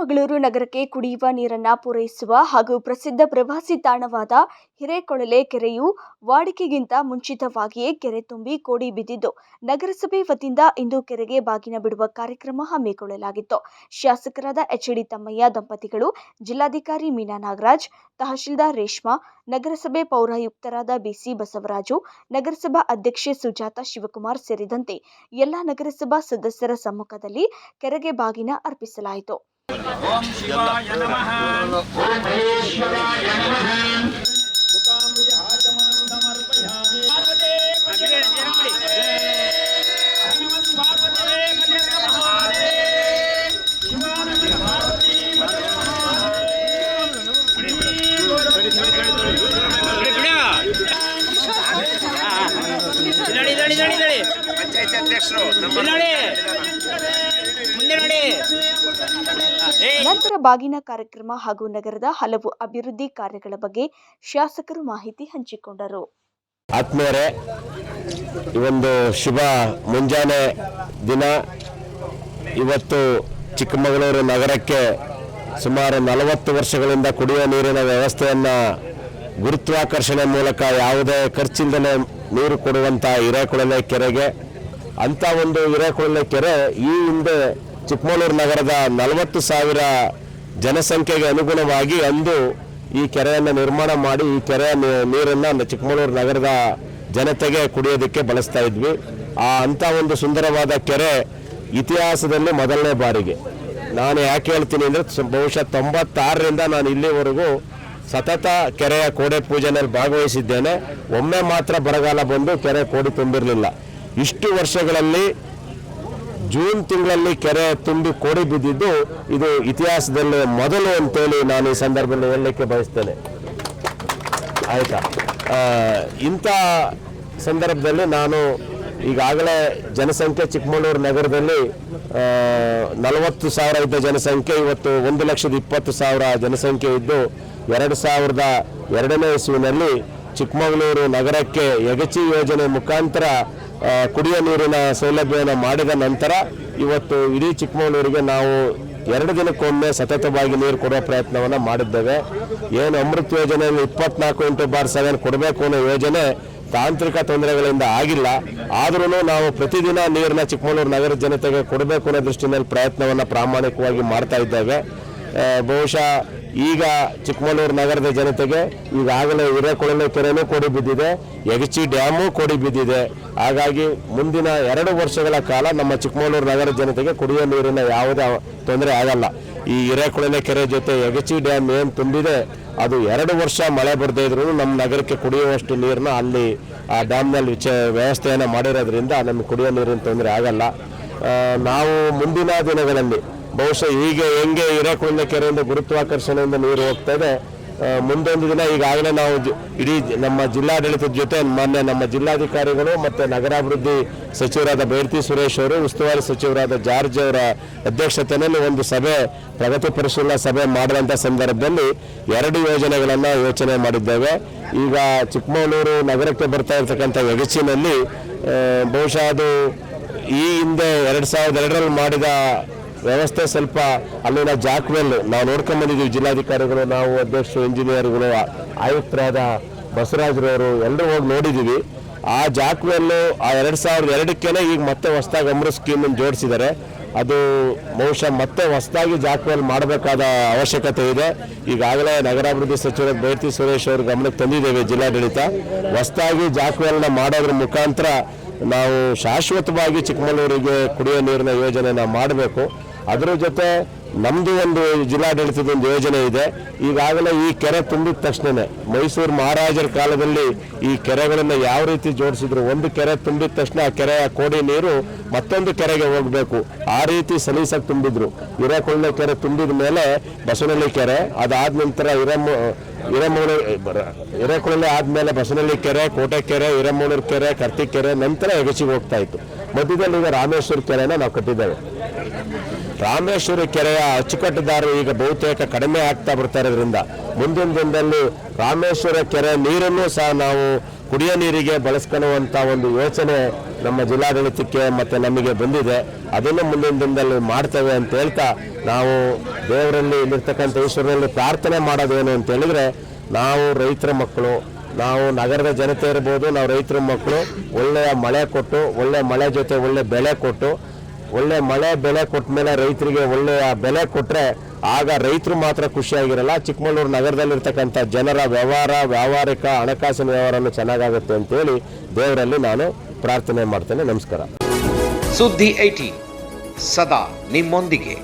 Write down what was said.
ನಗರಕ್ಕೆ ಕುಡಿಯುವ ನೀರನ್ನು ಪೂರೈಸುವ ಹಾಗೂ ಪ್ರಸಿದ್ಧ ಪ್ರವಾಸಿ ತಾಣವಾದ ಹಿರೇಕೊಳಲೆ ಕೆರೆಯು ವಾಡಿಕೆಗಿಂತ ಮುಂಚಿತವಾಗಿಯೇ ಕೆರೆ ತುಂಬಿ ಕೋಡಿ ಬಿದ್ದಿದ್ದು, ನಗರಸಭೆ ವತಿಯಿಂದ ಇಂದು ಕೆರೆಗೆ ಬಾಗಿನ ಬಿಡುವ ಕಾರ್ಯಕ್ರಮ ಹಮ್ಮಿಕೊಳ್ಳಲಾಗಿತ್ತು. ಶಾಸಕರಾದ ಎಚ್ ಡಿ ತಮ್ಮಯ್ಯ, ದಂಪತಿಗಳು ಜಿಲ್ಲಾಧಿಕಾರಿ ಮೀನಾ ನಾಗರಾಜ್, ತಹಶೀಲ್ದಾರ್ ರೇಷ್ಮಾ, ನಗರಸಭೆ ಪೌರಾಯುಕ್ತರಾದ ಬಿಸಿ ಬಸವರಾಜು, ನಗರಸಭಾ ಅಧ್ಯಕ್ಷೆ ಸುಜಾತ ಶಿವಕುಮಾರ್ ಸೇರಿದಂತೆ ಎಲ್ಲ ನಗರಸಭಾ ಸದಸ್ಯರ ಸಮ್ಮುಖದಲ್ಲಿ ಕೆರೆಗೆ ಬಾಗಿನ ಅರ್ಪಿಸಲಾಯಿತು. ಓಂ ಶಿವಾಯ ನಮಃ ಮುಖಾಂಬುಜ ಆಚಮನಂ ಸಮರ್ಪಯಾಮಿ ಪಾರ್ವತೇ ಪತಿರೇ ನಮಃ ಪಾರ್ವತೇ ಪತಿರೇ ಮಹಾದೇ ಶಿವಾನಂದ ಪಾರ್ವತಿ ಪತಿರೇ ನೋಡಿ ನೋಡಿ ನೋಡಿ ನೋಡಿ ಪಂಚಾಯತ್ ಅಧ್ಯಕ್ಷರು ನಮ್ಮ ನೋಡಿ ಮುಂದೆ ನೋಡಿ ಏ ನಂತರ ಬಾಗಿನ ಕಾರ್ಯಕ್ರಮ ಹಾಗೂ ನಗರದ ಹಲವು ಅಭಿವೃದ್ಧಿ ಕಾರ್ಯಗಳ ಬಗ್ಗೆ ಶಾಸಕರು ಮಾಹಿತಿ ಹಂಚಿಕೊಂಡರು. ಆತ್ಮೀಯರೇ ಈ ಒಂದು ಶುಭ ಮುಂಜಾನೆ ದಿನ. ಇವತ್ತು ಚಿಕ್ಕಮಗಳೂರು ನಗರಕ್ಕೆ ಸುಮಾರು ನಲವತ್ತು ವರ್ಷಗಳಿಂದ ಕುಡಿಯುವ ನೀರಿನ ವ್ಯವಸ್ಥೆಯನ್ನು ಗುರುತ್ವಾಕರ್ಷಣೆ ಮೂಲಕ ಯಾವುದೇ ಖರ್ಚಿಲ್ಲದೆ ನೀರು ಕೊಡುವಂಥ ಹಿರೇಕೊಳಲೆ ಕೆರೆಗೆ ಅಂಥ ಒಂದು ಹಿರೇಕೊಳ್ಳೆ ಕೆರೆ ಈ ಹಿಂದೆ ಚಿಕ್ಕಮಗಳೂರು ನಗರದ ನಲವತ್ತು ಸಾವಿರ ಜನಸಂಖ್ಯೆಗೆ ಅನುಗುಣವಾಗಿ ಅಂದು ಈ ಕೆರೆಯನ್ನು ನಿರ್ಮಾಣ ಮಾಡಿ ಈ ಕೆರೆಯ ನೀರನ್ನು ಚಿಕ್ಕಮಗಳೂರು ನಗರದ ಜನತೆಗೆ ಕುಡಿಯೋದಕ್ಕೆ ಬಳಸ್ತಾ ಇದ್ವಿ. ಆ ಅಂಥ ಒಂದು ಸುಂದರವಾದ ಕೆರೆ ಇತಿಹಾಸದಲ್ಲಿ ಮೊದಲನೇ ಬಾರಿಗೆ. ನಾನು ಯಾಕೆ ಹೇಳ್ತೀನಿ ಅಂದರೆ ಬಹುಶಃ ತೊಂಬತ್ತಾರರಿಂದ ನಾನು ಇಲ್ಲಿವರೆಗೂ ಸತತ ಕೆರೆಯ ಕೋಡೆ ಪೂಜೆನಲ್ಲಿ ಭಾಗವಹಿಸಿದ್ದೇನೆ. ಒಮ್ಮೆ ಮಾತ್ರ ಬರಗಾಲ ಬಂದು ಕೆರೆ ಕೋಡಿ ತುಂಬಿರಲಿಲ್ಲ. ಇಷ್ಟು ವರ್ಷಗಳಲ್ಲಿ ಜೂನ್ ತಿಂಗಳಲ್ಲಿ ಕೆರೆ ತುಂಬಿ ಕೋಡಿ ಬಿದ್ದಿದ್ದು ಇದು ಇತಿಹಾಸದಲ್ಲಿ ಮೊದಲು ಅಂತೇಳಿ ನಾನು ಈ ಸಂದರ್ಭದಲ್ಲಿ ಹೇಳಲಿಕ್ಕೆ ಬಯಸ್ತೇನೆ. ಆಯ್ತಾ? ಇಂಥ ಸಂದರ್ಭದಲ್ಲಿ ನಾನು ಈಗಾಗಲೇ ಜನಸಂಖ್ಯೆ ಚಿಕ್ಕಮಗಳೂರು ನಗರದಲ್ಲಿ ನಲವತ್ತು ಸಾವಿರ ಇದ್ದ ಜನಸಂಖ್ಯೆ, ಇವತ್ತು ಒಂದು ಲಕ್ಷದ ಇಪ್ಪತ್ತು ಸಾವಿರ ಜನಸಂಖ್ಯೆ ಇದ್ದು, ಎರಡು ಸಾವಿರದ ಎರಡನೇ ಇಸುವಿನಲ್ಲಿ ಚಿಕ್ಕಮಗಳೂರು ನಗರಕ್ಕೆ ಯಗಚಿ ಯೋಜನೆ ಮುಖಾಂತರ ಕುಡಿಯೋ ನೀರಿನ ಸೌಲಭ್ಯವನ್ನು ಮಾಡಿದ ನಂತರ ಇವತ್ತು ಇಡೀ ಚಿಕ್ಕಮಗಳೂರಿಗೆ ನಾವು ಎರಡು ದಿನಕ್ಕೊಮ್ಮೆ ಸತತವಾಗಿ ನೀರು ಕೊಡುವ ಪ್ರಯತ್ನವನ್ನು ಮಾಡಿದ್ದೇವೆ. ಏನು ಅಮೃತ್ ಯೋಜನೆಯಲ್ಲಿ ಇಪ್ಪತ್ನಾಲ್ಕು ಇಂಟು ಬಾರ್ ಸೆವೆನ್ ಕೊಡಬೇಕು ಅನ್ನೋ ಯೋಜನೆ ತಾಂತ್ರಿಕ ತೊಂದರೆಗಳಿಂದ ಆಗಿಲ್ಲ. ಆದರೂ ನಾವು ಪ್ರತಿದಿನ ನೀರನ್ನ ಚಿಕ್ಕಮಗಳೂರು ನಗರ ಜನತೆಗೆ ಕೊಡಬೇಕು ಅನ್ನೋ ದೃಷ್ಟಿನಲ್ಲಿ ಪ್ರಯತ್ನವನ್ನು ಪ್ರಾಮಾಣಿಕವಾಗಿ ಮಾಡ್ತಾ ಇದ್ದೇವೆ. ಬಹುಶಃ ಈಗ ಚಿಕ್ಕಮಗಳೂರು ನಗರದ ಜನತೆಗೆ ಈಗಾಗಲೇ ಹಿರೇಕೊಳಲೆ ಕೆರೆನೂ ಕೋಡಿ ಬಿದ್ದಿದೆ, ಯಗಚಿ ಡ್ಯಾಮು ಕೋಡಿ ಬಿದ್ದಿದೆ. ಹಾಗಾಗಿ ಮುಂದಿನ ಎರಡು ವರ್ಷಗಳ ಕಾಲ ನಮ್ಮ ಚಿಕ್ಕಮಗಳೂರು ನಗರ ಜನತೆಗೆ ಕುಡಿಯುವ ನೀರಿನ ಯಾವುದೇ ತೊಂದರೆ ಆಗಲ್ಲ. ಈ ಹಿರೇಕೊಳಲೆ ಕೆರೆ ಜೊತೆ ಯಗಚಿ ಡ್ಯಾಮ್ ಏನು ತುಂಬಿದೆ, ಅದು ಎರಡು ವರ್ಷ ಮಳೆ ಬರದೇ ಇದ್ರೂ ನಮ್ಮ ನಗರಕ್ಕೆ ಕುಡಿಯುವಷ್ಟು ನೀರನ್ನ ಅಲ್ಲಿ ಆ ಡ್ಯಾಮ್ನಲ್ಲಿ ವಿಚ ವ್ಯವಸ್ಥೆಯನ್ನು ಮಾಡಿರೋದ್ರಿಂದ ನಮಗೆ ಕುಡಿಯೋ ನೀರಿನ ತೊಂದರೆ ಆಗಲ್ಲ. ನಾವು ಮುಂದಿನ ದಿನಗಳಲ್ಲಿ ಬಹುಶಃ ಹೀಗೆ ಹೆಂಗೆ ಹಿರೇಕೊಳಲೆ ಕೆರೆಯಿಂದ ಗುರುತ್ವಾಕರ್ಷಣೆಯಿಂದ ನೀರು ಹೋಗ್ತಾ ಇದೆ. ಮುಂದೊಂದು ದಿನ ಈಗಾಗಲೇ ನಾವು ಇಡೀ ನಮ್ಮ ಜಿಲ್ಲಾಡಳಿತದ ಜೊತೆ ಮೊನ್ನೆ ನಮ್ಮ ಜಿಲ್ಲಾಧಿಕಾರಿಗಳು ಮತ್ತು ನಗರಾಭಿವೃದ್ಧಿ ಸಚಿವರಾದ ಬೇರ್ತಿ ಸುರೇಶ್ ಅವರು ಉಸ್ತುವಾರಿ ಸಚಿವರಾದ ಜಾರ್ಜ್ ಅವರ ಅಧ್ಯಕ್ಷತೆಯಲ್ಲಿ ಒಂದು ಸಭೆ ಪ್ರಗತಿ ಪರಿಶೀಲನಾ ಸಭೆ ಮಾಡಿದಂಥ ಸಂದರ್ಭದಲ್ಲಿ ಎರಡು ಯೋಜನೆಗಳನ್ನು ಯೋಚನೆ ಮಾಡಿದ್ದೇವೆ. ಈಗ ಚಿಕ್ಕಮಗಳೂರು ನಗರಕ್ಕೆ ಬರ್ತಾ ಇರತಕ್ಕಂಥ ಯಗಚಿನಲ್ಲಿ ಆ, ಬಹುಶಃ ಅದು ಈ ಹಿಂದೆ ಎರಡು ಸಾವಿರದ ಎರಡರಲ್ಲಿ ಮಾಡಿದ ವ್ಯವಸ್ಥೆ ಸ್ವಲ್ಪ ಅಲ್ಲಿನ ಜಾಕ್ವೆಲ್. ನಾವು ನೋಡ್ಕೊಂಡ್ ಬಂದಿದ್ದೀವಿ ಜಿಲ್ಲಾಧಿಕಾರಿಗಳು, ನಾವು ಅಧ್ಯಕ್ಷರು, ಇಂಜಿನಿಯರ್ಗಳು, ಆಯುಕ್ತರಾದ ಬಸವರಾಜರವರು ಎಲ್ಲರೂ ಹೋಗಿ ನೋಡಿದ್ದೀವಿ. ಆ ಜಾಕ್ವೆಲ್ಲು ಆ ಎರಡು ಸಾವಿರದ ಎರಡಕ್ಕೇನೆ ಈಗ ಮತ್ತೆ ಹೊಸದಾಗಿ ಅಮೃತ್ ಸ್ಕೀಮನ್ನು ಜೋಡಿಸಿದ್ದಾರೆ. ಅದು ಬಹುಶಃ ಮತ್ತೆ ಹೊಸದಾಗಿ ಜಾಕ್ವೆಲ್ ಮಾಡಬೇಕಾದ ಅವಶ್ಯಕತೆ ಇದೆ. ಈಗಾಗಲೇ ನಗರಾಭಿವೃದ್ಧಿ ಸಚಿವ ಬೇರ್ತಿ ಸುರೇಶ್ ಅವರು ಗಮನಕ್ಕೆ ತಂದಿದ್ದೇವೆ ಜಿಲ್ಲಾಡಳಿತ. ಹೊಸದಾಗಿ ಜಾಕ್ವೆಲ್ನ ಮಾಡೋದ್ರ ಮುಖಾಂತರ ನಾವು ಶಾಶ್ವತವಾಗಿ ಚಿಕ್ಕಮಗಳೂರಿಗೆ ಕುಡಿಯೋ ನೀರಿನ ಯೋಜನೆನ ಮಾಡಬೇಕು. ಅದರ ಜೊತೆ ನಮ್ಮದು ಒಂದು ಜಿಲ್ಲಾಡಳಿತದ ಒಂದು ಯೋಜನೆ ಇದೆ. ಈಗಾಗಲೇ ಈ ಕೆರೆ ತುಂಬಿದ ತಕ್ಷಣನೇ ಮೈಸೂರು ಮಹಾರಾಜರ ಕಾಲದಲ್ಲಿ ಈ ಕೆರೆಗಳನ್ನು ಯಾವ ರೀತಿ ಜೋಡಿಸಿದ್ರು, ಒಂದು ಕೆರೆ ತುಂಬಿದ ತಕ್ಷಣ ಆ ಕೆರೆಯ ಕೋಡಿ ನೀರು ಮತ್ತೊಂದು ಕೆರೆಗೆ ಹೋಗಬೇಕು. ಆ ರೀತಿ ಸಲೀಸಾಗಿ ತುಂಬಿದ್ರು. ಹಿರೇಕೊಳ್ಳೆ ಕೆರೆ ತುಂಬಿದ ಮೇಲೆ ಬಸವನಹಳ್ಳಿ ಕೆರೆ, ಅದಾದ ನಂತರ ಹಿರಮ್ಮ ಹಿರೇಮೂಳು ಹಿರೇಕೊಳ್ಳೆ ಆದಮೇಲೆ ಬಸವನಹಳ್ಳಿ ಕೆರೆ, ಕೋಟೆ ಕೆರೆ, ಹಿರೇಮೂಳೂರು ಕೆರೆ, ಕರ್ತಿ ಕೆರೆ, ನಂತರ ಎಗಚಿಗೆ ಹೋಗ್ತಾ ಇತ್ತು. ಮಧ್ಯದಲ್ಲಿ ಈಗ ರಾಮೇಶ್ವರ ಕೆರೆನ ನಾವು ಕಟ್ಟಿದ್ದೇವೆ. ರಾಮೇಶ್ವರ ಕೆರೆಯ ಅಚ್ಚುಕಟ್ಟುದಾರರು ಈಗ ಬಹುತೇಕ ಕಡಿಮೆ ಆಗ್ತಾ ಬರ್ತಾ ಇರೋದ್ರಿಂದ ಮುಂದಿನ ದಿನದಲ್ಲಿ ರಾಮೇಶ್ವರ ಕೆರೆ ನೀರನ್ನು ಸಹ ನಾವು ಕುಡಿಯೋ ನೀರಿಗೆ ಬಳಸ್ಕೊಳ್ಳುವಂಥ ಒಂದು ಯೋಚನೆ ನಮ್ಮ ಜಿಲ್ಲಾಡಳಿತಕ್ಕೆ ಮತ್ತು ನಮಗೆ ಬಂದಿದೆ. ಅದನ್ನು ಮುಂದಿನ ದಿನದಲ್ಲಿ ಮಾಡ್ತೇವೆ ಅಂತ ಹೇಳ್ತಾ ನಾವು ದೇವರಲ್ಲಿ ಇಲ್ಲಿರ್ತಕ್ಕಂಥ ಈಶ್ವರನಲ್ಲಿ ಪ್ರಾರ್ಥನೆ ಮಾಡೋದೇನು ಅಂತ ಹೇಳಿದ್ರೆ ನಾವು ರೈತರ ಮಕ್ಕಳು, ನಾವು ನಗರದ ಜನತೆ ಇರ್ಬೋದು, ನಾವು ರೈತರ ಮಕ್ಕಳು ಒಳ್ಳೆಯ ಮಳೆ ಕೊಟ್ಟು ಒಳ್ಳೆಯ ಮಳೆ ಜೊತೆ ಒಳ್ಳೆಯ ಬೆಳೆ ಕೊಟ್ಟು ಒಳ್ಳೆ ಮಳೆ, ಬೆಳೆ ಕೊಟ್ಟ ಮೇಲೆ ರೈತರಿಗೆ ಒಳ್ಳೆಯ ಬೆಲೆ ಕೊಟ್ಟರೆ ಆಗ ರೈತರು ಮಾತ್ರ ಖುಷಿಯಾಗಿರಲ್ಲ. ಚಿಕ್ಕಮಗಳೂರು ನಗರದಲ್ಲಿರ್ತಕ್ಕಂಥ ಜನರ ವ್ಯವಹಾರ, ವ್ಯಾವಹಾರಿಕ ಹಣಕಾಸಿನ ವ್ಯವಹಾರನೂ ಚೆನ್ನಾಗಾಗುತ್ತೆ ಅಂತೇಳಿ ದೇವರಲ್ಲಿ ನಾನು ಪ್ರಾರ್ಥನೆ ಮಾಡ್ತೇನೆ. ನಮಸ್ಕಾರ. ಸುದ್ದಿ ಐಟಿ ಸದಾ ನಿಮ್ಮೊಂದಿಗೆ.